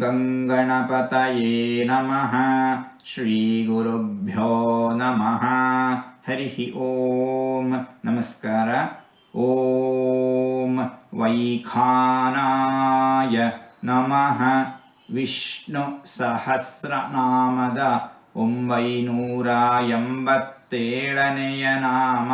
ಗಂಗಣಪತಯೇ ನಮಃ ಶ್ರೀಗುರುಭ್ಯೋ ನಮಃ ಹರಿ ಓಂ ನಮಸ್ಕಾರ ಓಂ ವೈಖಾನಾಯ ನಮಃ ವಿಷ್ಣು ಸಹಸ್ರನಾಮದ ಒಂಬೈನೂರ ಎಂಬತ್ತೇಳನೆಯ ನಾಮ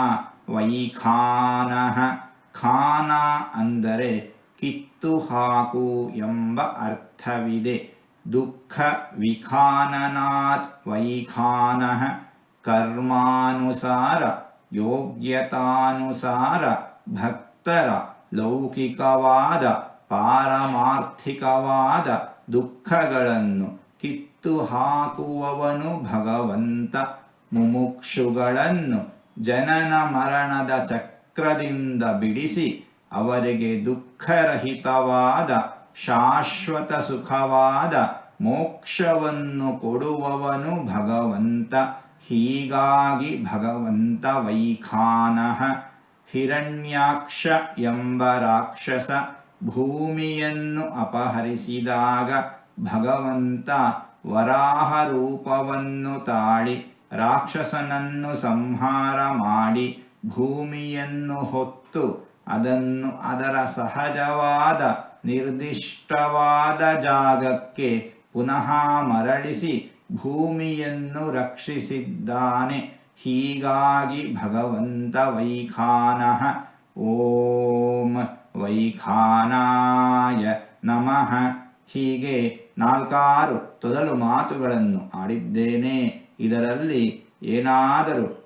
ವೈಖಾನಃ ಖಾನ ಅಂದರೆ ಕಿತ್ತು ಹಾಕು ಎಂಬ ಅರ್ಥವಿದೆ. ದುಃಖ ವಿಖಾನನಾತ್ ವೈಖಾನಃ ಕರ್ಮಾನುಸಾರ, ಯೋಗ್ಯತಾನುಸಾರ, ಭಕ್ತರ ಲೌಕಿಕವಾದ, ಪಾರಮಾರ್ಥಿಕವಾದ ದುಃಖಗಳನ್ನು ಕಿತ್ತು ಹಾಕುವವನು ಭಗವಂತ. ಮುಮುಕ್ಷುಗಳನ್ನು ಜನನ ಮರಣದ ಚಕ್ರದಿಂದ ಬಿಡಿಸಿ ಅವರಿಗೆ ದುಃಖರಹಿತವಾದ, ಶಾಶ್ವತ ಸುಖವಾದ ಮೋಕ್ಷವನ್ನು ಕೊಡುವವನು ಭಗವಂತ, ಹೀಗಾಗಿ ಭಗವಂತ ವೈಖಾನಃ. ಹಿರಣ್ಯಾಕ್ಷ ಎಂಬ ರಾಕ್ಷಸ ಭೂಮಿಯನ್ನು ಅಪಹರಿಸಿದಾಗ ಭಗವಂತ ವರಾಹ ರೂಪವನ್ನು ತಾಳಿ, ರಾಕ್ಷಸನನ್ನು ಸಂಹಾರ ಮಾಡಿ ಭೂಮಿಯನ್ನು ಹೊತ್ತು ಅದನ್ನು ಅದರ ಸಹಜವಾದ, ನಿರ್ದಿಷ್ಟವಾದ ಜಾಗಕ್ಕೆ ಪುನಃ ಮರಳಿಸಿ ಭೂಮಿಯನ್ನು ರಕ್ಷಿಸಿದ್ದಾನೆ. ಹೀಗಾಗಿ ಭಗವಂತ ವೈಖಾನಃ. ಓಂ ವೈಖಾನಾಯ ನಮಃ. ಹೀಗೆ ನಾಲ್ಕಾರು ತೊದಲು ಮಾತುಗಳನ್ನು ಆಡಿದ್ದೇನೆ. ಇದರಲ್ಲಿ ಏನಾದರೂ